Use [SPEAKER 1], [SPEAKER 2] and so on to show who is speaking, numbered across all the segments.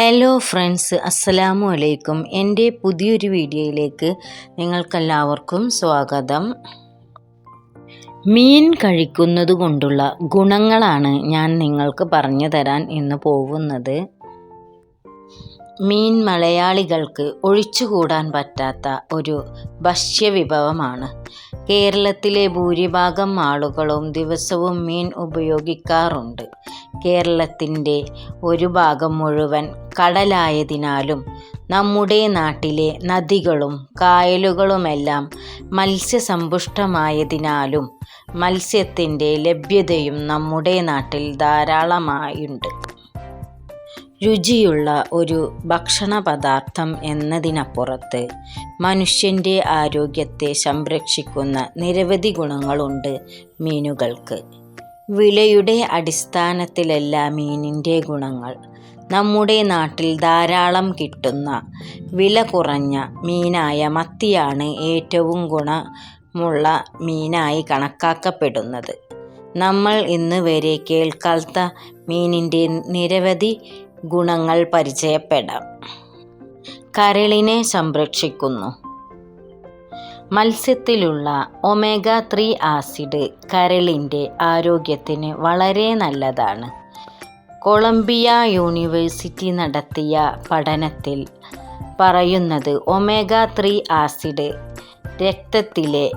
[SPEAKER 1] Hello friends അസ്സലാമു അലൈക്കും എന്റെ പുതിയൊരു വീഡിയോയിലേക്ക് നിങ്ങൾക്കെല്ലാവർക്കും സ്വാഗതം. മീൻ കഴിക്കുന്നത് കൊണ്ടുള്ള ഗുണങ്ങളാണ് ഞാൻ നിങ്ങൾക്ക് പറഞ്ഞു തരാൻ ഇന്ന് പോകുന്നത്. മീൻ മലയാളികൾക്ക് ഒഴിച്ചുകൂടാൻ പറ്റാത്ത ഒരു ഭക്ഷ്യവിഭവമാണ്. കേരളത്തിലെ ഭൂരിഭാഗം ആളുകളും ദിവസവും മീൻ ഉപയോഗിക്കാറുണ്ട്. കേരളത്തിന്റെ ഒരു ഭാഗം മുഴുവൻ കടലായതിനാലും നമ്മുടെ നാട്ടിലെ നദികളും കായലുകളുമെല്ലാം മത്സ്യസമ്പുഷ്ടമായതിനാലും മത്സ്യത്തിന്റെ ലഭ്യതയും നമ്മുടെ നാട്ടിൽ ധാരാളമായുണ്ട്. രുചിയുള്ള ഒരു ഭക്ഷണ പദാർത്ഥം എന്നതിനപ്പുറത്ത് മനുഷ്യന്റെ ആരോഗ്യത്തെ സംരക്ഷിക്കുന്ന നിരവധി ഗുണങ്ങളുണ്ട് മീനുകൾക്ക്. വിലയുടെ അടിസ്ഥാനത്തിലല്ല മീനിന്റെ ഗുണങ്ങൾ. നമ്മുടെ നാട്ടിൽ ധാരാളം കിട്ടുന്ന വില കുറഞ്ഞ മീനായ മത്തിയാണ് ഏറ്റവും ഗുണമുള്ള മീനായി കണക്കാക്കപ്പെടുന്നത്. നമ്മൾ ഇന്ന് വരെ കേൾക്കാത്ത മീനിന്റെ നിരവധി ഗുണങ്ങൾ പരിചയപ്പെടാം. കരളിനെ സംരക്ഷിക്കുന്നു. മത്സ്യത്തിലുള്ള ഒമേഗ ത്രീ ആസിഡ് കരളിന്റെ ആരോഗ്യത്തിന് വളരെ നല്ലതാണ്. കൊളംബിയ യൂണിവേഴ്സിറ്റി നടത്തിയ പഠനത്തിൽ പറയുന്നത് ഒമേഗ ത്രീ ആസിഡ് രക്തത്തിലെ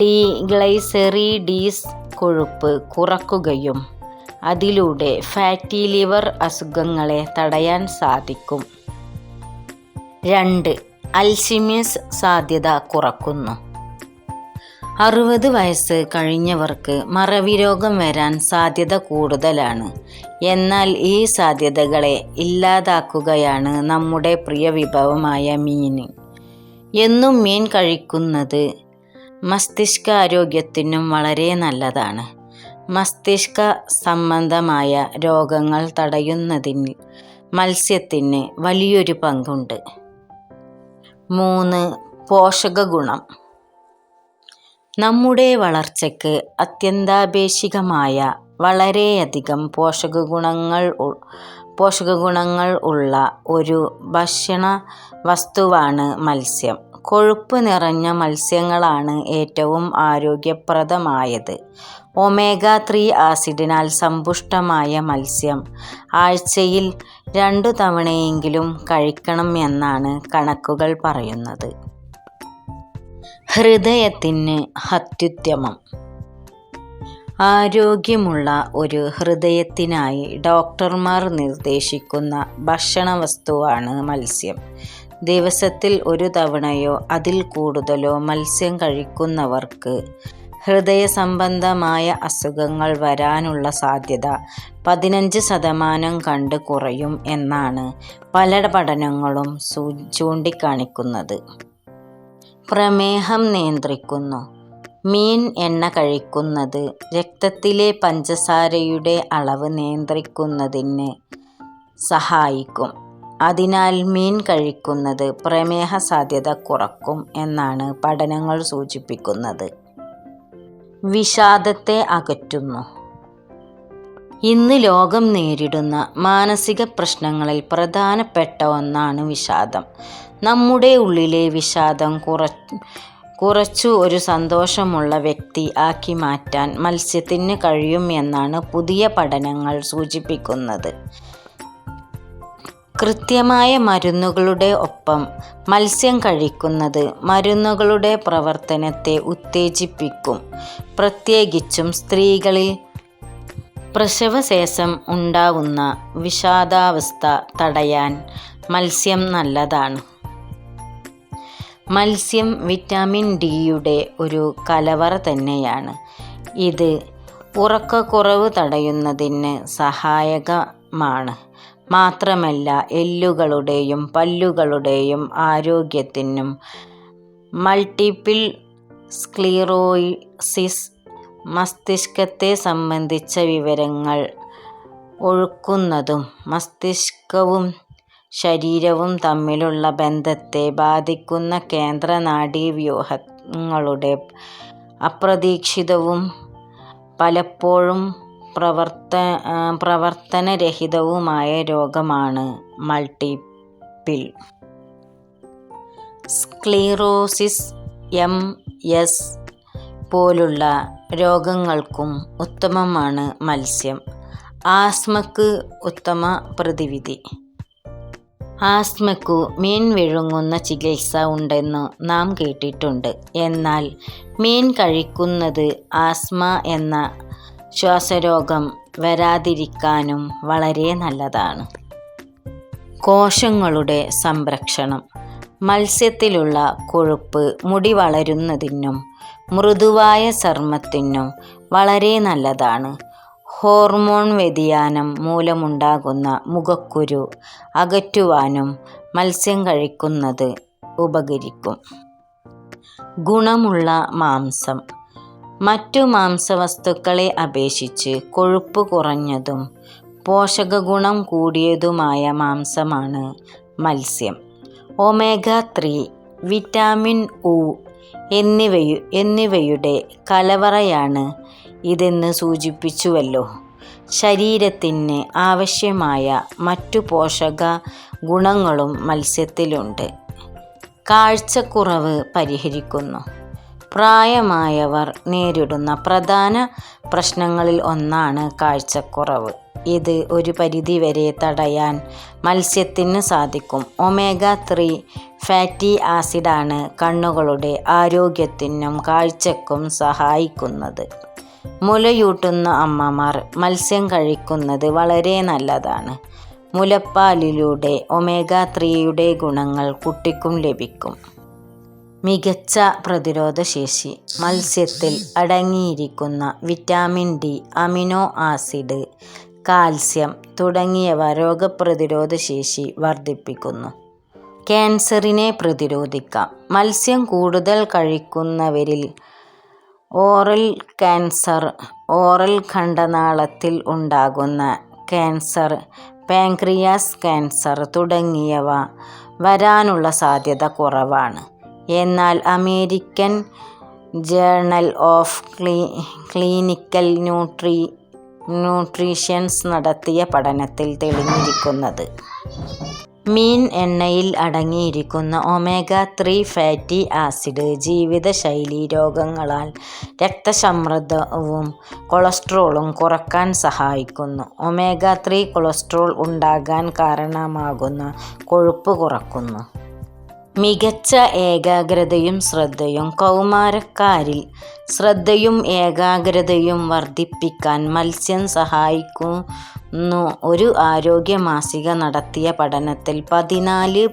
[SPEAKER 1] ഡീഗ്ലൈസെറിഡീസ് കൊഴുപ്പ് കുറക്കുകയും അതിലൂടെ ഫാറ്റി ലിവർ അസുഖങ്ങളെ തടയാൻ സാധിക്കും. രണ്ട് അൽഷിമിയസ് സാധ്യത കുറക്കുന്നു. അറുപത് വയസ്സ് കഴിഞ്ഞവർക്ക് മറവി രോഗം വരാൻ സാധ്യത കൂടുതലാണ്. എന്നാൽ ഈ സാധ്യതകളെ ഇല്ലാതാക്കുകയാണ് നമ്മുടെ പ്രിയ വിഭവമായ മീൻ എന്നും മീൻ കഴിക്കുന്നത് മസ്തിഷ്ക ആരോഗ്യത്തിനും വളരെ നല്ലതാണ്. മസ്തിഷ്ക സംബന്ധമായ രോഗങ്ങൾ തടയുന്നതിന് മത്സ്യത്തിന് വലിയൊരു പങ്കുണ്ട്. മൂന്ന് പോഷക ഗുണം നമ്മുടെ വളർച്ചയ്ക്ക് അത്യന്താപേക്ഷികമായ വളരെയധികം പോഷക ഗുണങ്ങൾ പോഷക ഗുണങ്ങൾ ഉള്ള ഒരു ഭക്ഷണ വസ്തുവാണ് മത്സ്യം. കൊഴുപ്പ് നിറഞ്ഞ മത്സ്യങ്ങളാണ് ഏറ്റവും ആരോഗ്യപ്രദമായത്. ഒമേഗ ത്രീ ആസിഡിനാൽ സമ്പുഷ്ടമായ മത്സ്യം. ആഴ്ചയിൽ രണ്ടു തവണയെങ്കിലും കഴിക്കണം എന്നാണ് കണക്കുകൾ പറയുന്നത്. ഹൃദയത്തിന് അത്യുത്തമം. ആരോഗ്യമുള്ള ഒരു ഹൃദയത്തിനായി ഡോക്ടർമാർ നിർദ്ദേശിക്കുന്ന ഭക്ഷണ വസ്തുവാണ് മത്സ്യം. ദിവസത്തിൽ ഒരു തവണയോ അതിൽ കൂടുതലോ മത്സ്യം കഴിക്കുന്നവർക്ക് ഹൃദയ സംബന്ധമായ അസുഖങ്ങൾ വരാനുള്ള സാധ്യത പതിനഞ്ച് ശതമാനം കണ്ട് കുറയും എന്നാണ് പല പഠനങ്ങളും സൂ ചൂണ്ടിക്കാണിക്കുന്നത്. പ്രമേഹം നിയന്ത്രിക്കുന്നു. മീൻ എണ്ണ കഴിക്കുന്നത് രക്തത്തിലെ പഞ്ചസാരയുടെ അളവ് നിയന്ത്രിക്കുന്നതിന് സഹായിക്കും. അതിനാൽ മീൻ കഴിക്കുന്നത് പ്രമേഹ സാധ്യത കുറക്കും എന്നാണ് പഠനങ്ങൾ സൂചിപ്പിക്കുന്നത്. വിഷാദത്തെ അകറ്റുന്നു. ഇന്ന് ലോകം നേരിടുന്ന മാനസിക പ്രശ്നങ്ങളിൽ പ്രധാനപ്പെട്ട ഒന്നാണ് വിഷാദം. നമ്മുടെ ഉള്ളിലെ വിഷാദം കുറ കുറച്ചു ഒരു സന്തോഷമുള്ള വ്യക്തി ആക്കി മാറ്റാൻ മത്സ്യത്തിന് കഴിയും എന്നാണ് പുതിയ പഠനങ്ങൾ സൂചിപ്പിക്കുന്നത്. കൃത്യമായ മരുന്നുകളുടെ ഒപ്പം മത്സ്യം കഴിക്കുന്നത് മരുന്നുകളുടെ പ്രവർത്തനത്തെ ഉത്തേജിപ്പിക്കും. പ്രത്യേകിച്ചും സ്ത്രീകളിൽ പ്രസവശേഷം ഉണ്ടാവുന്ന വിഷാദാവസ്ഥ തടയാൻ മത്സ്യം നല്ലതാണ്. മത്സ്യം വിറ്റാമിൻ ഡിയുടെ ഒരു കലവറ തന്നെയാണ്. ഇത് ഉറക്കക്കുറവ് തടയുന്നതിന് സഹായകമാണ്. മാത്രമല്ല എല്ലുകളുടെയും പല്ലുകളുടെയും ആരോഗ്യത്തിനും മൾട്ടിപ്പിൾ സ്ക്ലീറോസിസ് മസ്തിഷ്കത്തെ സംബന്ധിച്ച വിവരങ്ങൾ ഒഴുക്കുന്നതും മസ്തിഷ്കവും ശരീരവും തമ്മിലുള്ള ബന്ധത്തെ ബാധിക്കുന്ന കേന്ദ്ര നാഡീവ്യൂഹങ്ങളുടെ അപ്രതീക്ഷിതവും പലപ്പോഴും പ്രവർത്ത പ്രവർത്തനരഹിതവുമായ രോഗമാണ് മൾട്ടിപ്പിൾ. സ്ക്ലീറോസിസ് എം എസ് പോലുള്ള രോഗങ്ങൾക്കും ഉത്തമമാണ് മത്സ്യം. ആസ്മക്ക് ഉത്തമ പ്രതിവിധി. ആസ്മക്കു മീൻ വിഴുങ്ങുന്ന ചികിത്സ ഉണ്ടെന്ന് നാം കേട്ടിട്ടുണ്ട്. എന്നാൽ മീൻ കഴിക്കുന്നത് ആസ്മ എന്ന ശ്വാസരോഗം വരാതിരിക്കാനും വളരെ നല്ലതാണ്. കോശങ്ങളുടെ സംരക്ഷണം മത്സ്യത്തിലുള്ള കൊഴുപ്പ് മുടി വളരുന്നതിനും മൃദുവായ ചർമ്മത്തിനും വളരെ നല്ലതാണ്. ഹോർമോൺ വ്യതിയാനം മൂലമുണ്ടാകുന്ന മുഖക്കുരു അകറ്റുവാനും മത്സ്യം കഴിക്കുന്നത് ഉപകരിക്കും. ഗുണമുള്ള മാംസം. മറ്റു മാംസവസ്തുക്കളെ അപേക്ഷിച്ച് കൊഴുപ്പ് കുറഞ്ഞതും പോഷകഗുണം കൂടിയതുമായ മാംസമാണ് മത്സ്യം. ഒമേഗ ത്രീ വിറ്റാമിൻ ഉ എന്നിവയു എന്നിവയുടെ കലവറയാണ് ഇതെന്ന് സൂചിപ്പിച്ചുവല്ലോ. ശരീരത്തിന് ആവശ്യമായ മറ്റു പോഷക ഗുണങ്ങളും മത്സ്യത്തിലുണ്ട്. കാഴ്ചക്കുറവ് പരിഹരിക്കുന്നു. പ്രായമായവർ നേരിടുന്ന പ്രധാന പ്രശ്നങ്ങളിൽ ഒന്നാണ് കാഴ്ചക്കുറവ്. ഇത് ഒരു പരിധിവരെ തടയാൻ മത്സ്യത്തിന് സാധിക്കും. ഒമേഗ ത്രീ ഫാറ്റി ആസിഡാണ് കണ്ണുകളുടെ ആരോഗ്യത്തിനും കാഴ്ചക്കും സഹായിക്കുന്നത്. മുലയൂട്ടുന്ന അമ്മമാർ മത്സ്യം കഴിക്കുന്നത് വളരെ നല്ലതാണ്. മുലപ്പാലിലൂടെ ഒമേഗ ത്രീയുടെ ഗുണങ്ങൾ കുട്ടിക്കും ലഭിക്കും. മികച്ച പ്രതിരോധശേഷി മത്സ്യത്തിൽ അടങ്ങിയിരിക്കുന്ന vitamin D amino acid calcium തുടങ്ങിയവ രോഗപ്രതിരോധ ശേഷി വർദ്ധിപ്പിക്കുന്നു. ക്യാൻസറിനെ പ്രതിരോധിക്കാം. മത്സ്യം കൂടുതൽ കഴിക്കുന്നവരിൽ ഓറൽ ക്യാൻസർ ഓറൽ ഖണ്ഡനാളത്തിൽ ഉണ്ടാകുന്ന ക്യാൻസർ പാൻക്രിയാസ് ക്യാൻസർ തുടങ്ങിയവ വരാനുള്ള സാധ്യത കുറവാണ്. എന്നാൽ American journal of cli clinical nutri nutritions നടത്തിയ പഠനത്തിൽ തെളിഞ്ഞിരിക്കുന്നത്. മീൻ എണ്ണയിൽ അടങ്ങിയിരിക്കുന്ന ഒമേഗ ത്രീ ഫാറ്റി ആസിഡ് ജീവിതശൈലീ രോഗങ്ങളാൽ രക്തസമ്മർദ്ദവും കൊളസ്ട്രോളും കുറയ്ക്കാൻ സഹായിക്കുന്നു. ഒമേഗ ത്രീ കൊളസ്ട്രോൾ ഉണ്ടാകാൻ കാരണമാകുന്ന കൊഴുപ്പ് കുറക്കുന്നു. മികച്ച ഏകാഗ്രതയും ശ്രദ്ധയും കൗമാരക്കാരിൽ ശ്രദ്ധയും ഏകാഗ്രതയും വർദ്ധിപ്പിക്കാൻ മത്സ്യം സഹായിക്കുന്നു. ഒരു ആരോഗ്യ മാസിക നടത്തിയ പഠനത്തിൽ പതിനാല്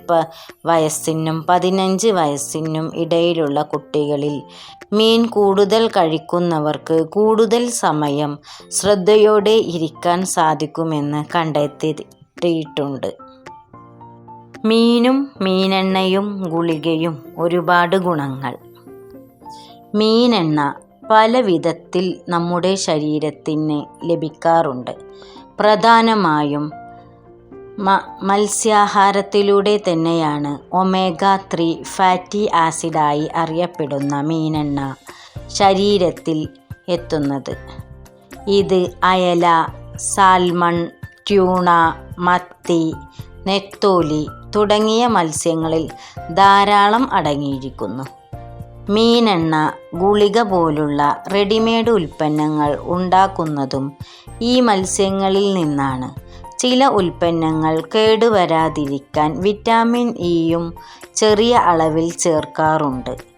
[SPEAKER 1] വയസ്സിനും പതിനഞ്ച് വയസ്സിനും ഇടയിലുള്ള കുട്ടികളിൽ മീൻ കൂടുതൽ കഴിക്കുന്നവർക്ക് കൂടുതൽ സമയം ശ്രദ്ധയോടെ ഇരിക്കാൻ സാധിക്കുമെന്ന് കണ്ടെത്തിയിട്ടുണ്ട്. മീനും മീനെണ്ണയും ഗുളികയും ഒരുപാട് ഗുണങ്ങൾ. മീനെണ്ണ പല വിധത്തിൽ നമ്മുടെ ശരീരത്തിന് ലഭിക്കാറുണ്ട്. പ്രധാനമായും മത്സ്യാഹാരത്തിലൂടെ തന്നെയാണ് ഒമേഗ ത്രീ ഫാറ്റി ആസിഡായി അറിയപ്പെടുന്ന മീനെണ്ണ ശരീരത്തിൽ എത്തുന്നത്. ഇത് അയല സാൽമൺ ട്യൂണ മത്തി നെത്തോലി തുടങ്ങിയ മത്സ്യങ്ങളിൽ ധാരാളം അടങ്ങിയിരിക്കുന്നു. മീനെണ്ണ ഗുളിക പോലുള്ള റെഡിമെയ്ഡ് ഉൽപ്പന്നങ്ങൾ ഉണ്ടാക്കുന്നതും ഈ മത്സ്യങ്ങളിൽ നിന്നാണ്. ചില ഉൽപ്പന്നങ്ങൾ കേടുവരാതിരിക്കാൻ വിറ്റാമിൻ ഇയും ചെറിയ അളവിൽ ചേർക്കാറുണ്ട്.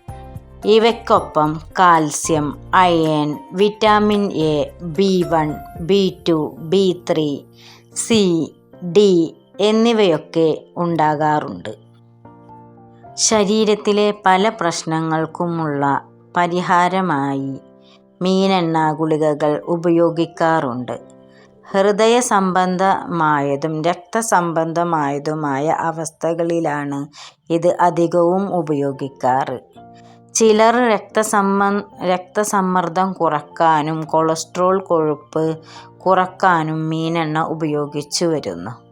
[SPEAKER 1] ഇവയ്ക്കൊപ്പം calcium iron vitamin A B one B two B three C D എന്നിവയൊക്കെ ഉണ്ടാകാറുണ്ട്. ശരീരത്തിലെ പല പ്രശ്നങ്ങൾക്കുമുള്ള പരിഹാരമായി മീനെണ്ണ ഗുളികകൾ ഉപയോഗിക്കാറുണ്ട്. ഹൃദയ സംബന്ധമായതും രക്തസംബന്ധമായതുമായ അവസ്ഥകളിലാണ് ഇത് അധികവും ഉപയോഗിക്കാറ്. ചിലർ രക്തസമ്മ രക്തസമ്മർദ്ദം കുറക്കാനും കൊളസ്ട്രോൾ കൊഴുപ്പ് കുറക്കാനും മീനെണ്ണ ഉപയോഗിച്ചു വരുന്നു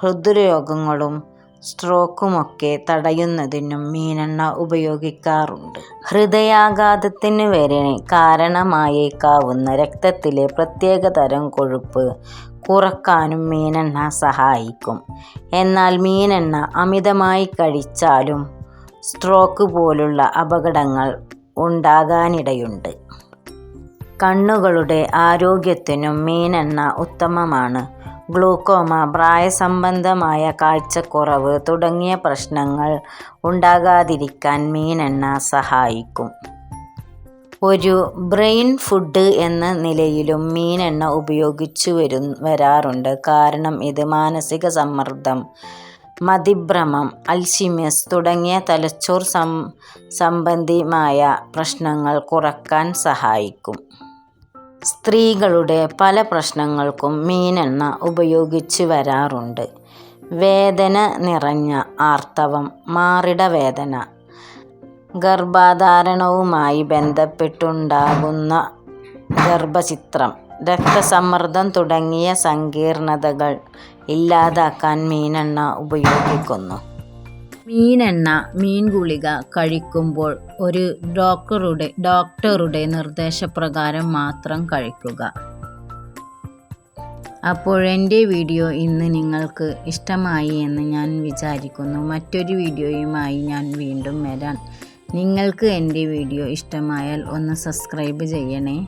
[SPEAKER 1] ഹൃദ്രോഗങ്ങളും സ്ട്രോക്കുമൊക്കെ തടയുന്നതിനും മീനെണ്ണ ഉപയോഗിക്കാറുണ്ട്. ഹൃദയാഘാതത്തിന് വരെ കാരണമായേക്കാവുന്ന രക്തത്തിലെ പ്രത്യേക തരം കൊഴുപ്പ് കുറക്കാനും മീനെണ്ണ സഹായിക്കും. എന്നാൽ മീനെണ്ണ അമിതമായി കഴിച്ചാലും സ്ട്രോക്ക് പോലുള്ള അപകടങ്ങൾ ഉണ്ടാകാനിടയുണ്ട്. കണ്ണുകളുടെ ആരോഗ്യത്തിനും മീനെണ്ണ ഉത്തമമാണ്. ഗ്ലൂക്കോമ, പ്രായസംബന്ധമായ കാഴ്ചക്കുറവ് തുടങ്ങിയ പ്രശ്നങ്ങൾ ഉണ്ടാകാതിരിക്കാൻ മീനെണ്ണ സഹായിക്കും. ഒരു ബ്രെയിൻ ഫുഡ് എന്ന നിലയിലും മീനെണ്ണ ഉപയോഗിച്ചു വരു വരാറുണ്ട്. കാരണം ഇത് മാനസിക സമ്മർദ്ദം, മതിഭ്രമം, അൽഷിമേഴ്സ് തുടങ്ങിയ തലച്ചോർ സം സംബന്ധിമായ പ്രശ്നങ്ങൾ കുറയ്ക്കാൻ സഹായിക്കും. സ്ത്രീകളുടെ പല പ്രശ്നങ്ങൾക്കും മീനെണ്ണ ഉപയോഗിച്ചു വരാറുണ്ട്. വേദന നിറഞ്ഞ ആർത്തവം, മാറിട വേദന ഗർഭാധാരണവുമായി ബന്ധപ്പെട്ടുണ്ടാകുന്ന ഗർഭചിത്രം രക്തസമ്മർദ്ദം തുടങ്ങിയ സങ്കീർണതകൾ ഇല്ലാതാക്കാൻ മീനെണ്ണ ഉപയോഗിക്കുന്നു. മീനെണ്ണ, മീൻ ഗുളിക കഴിക്കുമ്പോൾ ഒരു ഡോക്ടറുടെ ഡോക്ടറുടെ നിർദ്ദേശപ്രകാരം മാത്രം കഴിക്കുക. അപ്പോൾ എന്റെ വീഡിയോ ഇന്ന് നിങ്ങൾക്ക് ഇഷ്ടമായി എന്ന് ഞാൻ വിചാരിക്കുന്നു. മറ്റൊരു വീഡിയോയുമായി ഞാൻ വീണ്ടും വരാം. നിങ്ങൾക്ക് എന്റെ വീഡിയോ ഇഷ്ടമായാൽ ഒന്ന് സബ്സ്ക്രൈബ് ചെയ്യണേ.